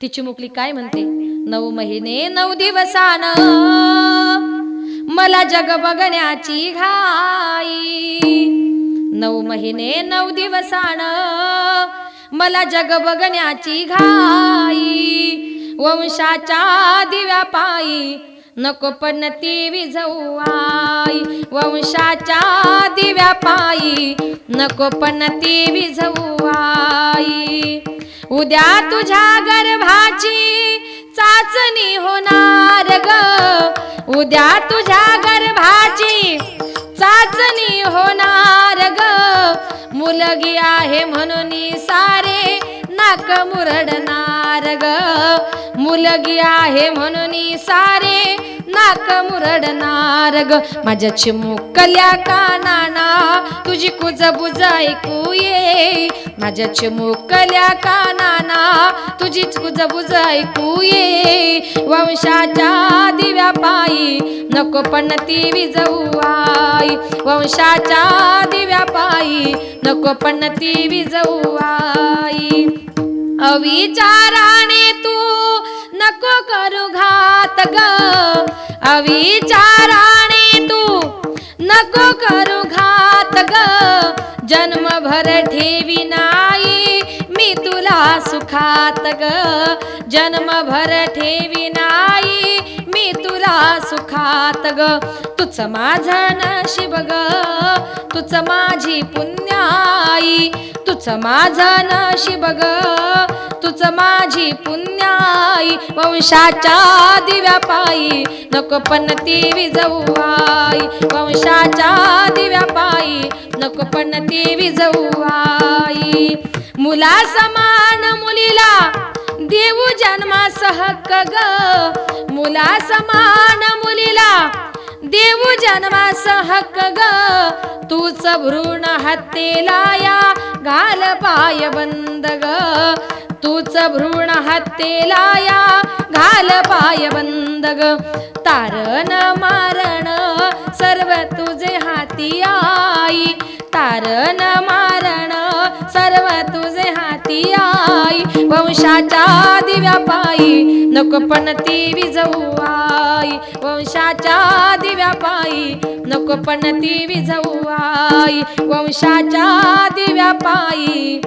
ती चिमुकली काय म्हणते? नऊ महिने नऊ दिवसान मला जग बघण्याची घाई. नऊ महिने नऊ दिवसान मला जग बघण्याची घाई. वंशाच्या दिव्या पायी नको पण ती विझऊ आई. वंशाच्या दिव्या पायी नको पण ती विझवू उद्या तुझ्या गर्भाची चाचणी होणार ग. उद्या तुझ्या गर्भाची चाचणी होणार ग. मुलगी आहे म्हणून सारे नाक मुरडणार ग. मुलगी आहे म्हणून सारे नाक मुरडणार ग. माझ्या चिमुकल्या कानाना तुझी कुजबुज ऐकू ये माझ्या चिमुकल्या कानाना तुझी कुजबुज ऐकू ये वंशाच्या दिव्या पायी नको पण ती विजवू आई. वंशाच्या दिव्या पायी नको पण ती विजवू आई. अविचाराने तू नको करू घात ग. अविचाराने तू नको करू घात ग जन्मभर ठेवी नाही मी तुला सुखात ग. जन्मभर ठेवी नाही मी तुला सुखात ग. तुच माझं नशीब ग तुच माझी पुण्याई तुच माझं नशीब ग तुच माझी पुण्याई वंशाच्या दिव्या पायी नको पण ती विजवू आई. वंशाच्या दिव्या आई नको पण ती विजवू आई. मुला समान मुलीला देऊ जन्मास हक्क ग. मुला समान मुलीला देऊ जन्मास हक्क ग. तूच भ्रूण हत्तेला या घाल पाय बंद ग. तूच भ्रूण हत्तेला या घाल पाय बंद ग. तारण मारण सर्व तुझे कारण मारण सर्व तुझे हाती आई. वंशाच्या दिव्या पायी नको पण ती विजवू आई. वंशाच्या दिव्या पायी नको पण ती विजवू आई. वंशाच्या दिव्या पायी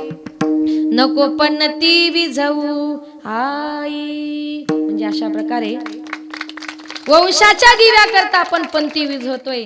नको पण ती विझवू आई. म्हणजे अशा प्रकारे वंशाच्या दिव्या करता आपण पंथी विझवतोय.